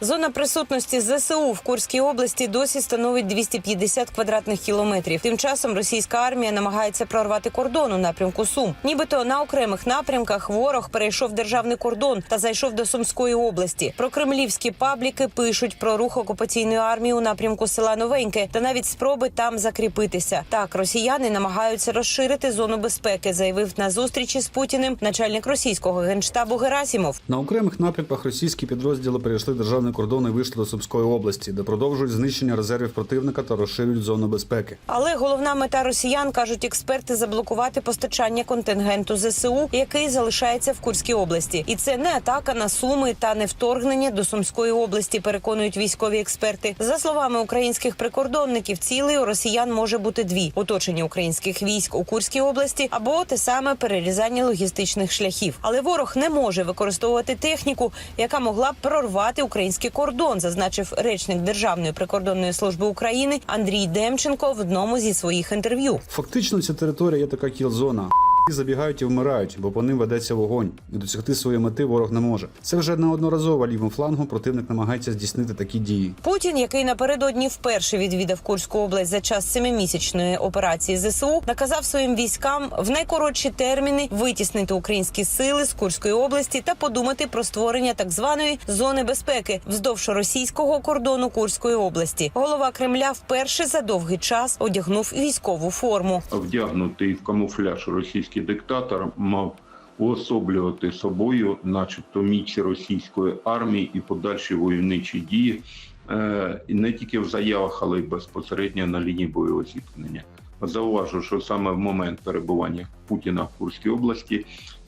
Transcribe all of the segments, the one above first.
Зона присутності ЗСУ в Курській області досі становить 250 квадратних кілометрів. Тим часом російська армія намагається прорвати кордон у напрямку Сум. Нібито на окремих напрямках ворог перейшов державний кордон та зайшов до Сумської області. Про кремлівські пабліки пишуть про рух окупаційної армії у напрямку села Новеньке та навіть спроби там закріпитися. Так, росіяни намагаються розширити зону безпеки, заявив на зустрічі з Путіним начальник російського генштабу Герасімов. На окремих напрямках російські підрозділи перейшли державний кордон і вийшли до Сумської області, де продовжують знищення резервів противника та розширюють зону безпеки. Але головна мета росіян кажуть експерти заблокувати постачання контингенту ЗСУ, який залишається в Курській області, і це не атака на суми та не вторгнення до Сумської області. Переконують військові експерти. За словами українських прикордонників, цілею росіян може бути дві: оточення українських військ у Курській області або те саме перерізання логістичних шляхів. Але ворог не може використовувати техніку, яка могла б прорвати український кордон, зазначив речник Державної прикордонної служби України Андрій Демченко в одному зі своїх інтерв'ю. Фактично, ця територія є така кіл-зона. Забігають і вмирають, бо по ним ведеться вогонь, і досягти своєї мети ворог не може. Це вже неодноразово лівим флангом противник намагається здійснити такі дії. Путін, який напередодні вперше відвідав Курську область за час семимісячної операції ЗСУ, наказав своїм військам в найкоротші терміни витіснити українські сили з Курської області та подумати про створення так званої зони безпеки вздовж російського кордону Курської області. Голова Кремля вперше за довгий час одягнув військову форму. вдягнутий в камуфляж російський диктатор мав уособлювати собою, начебто, міці російської армії і подальші войовничі дії е, не тільки в заявах, але й безпосередньо на лінії бойового зіткнення. Зауважу, що саме в момент перебування Путіна в Курській області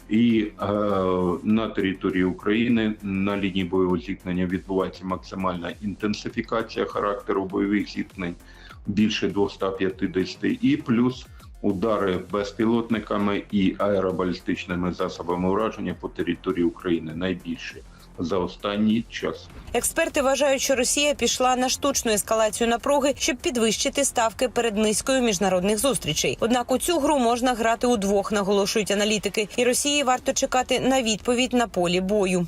і е, на території України на лінії бойового зіткнення відбувається максимальна інтенсифікація характеру бойових зіткнень більше 250 і плюс удари безпілотниками і аеробалістичними засобами ураження по території України найбільше за останній час. Експерти вважають, що Росія пішла на штучну ескалацію напруги, щоб підвищити ставки перед низкою міжнародних зустрічей. Однак у цю гру можна грати удвох, наголошують аналітики, і Росії варто чекати на відповідь на полі бою.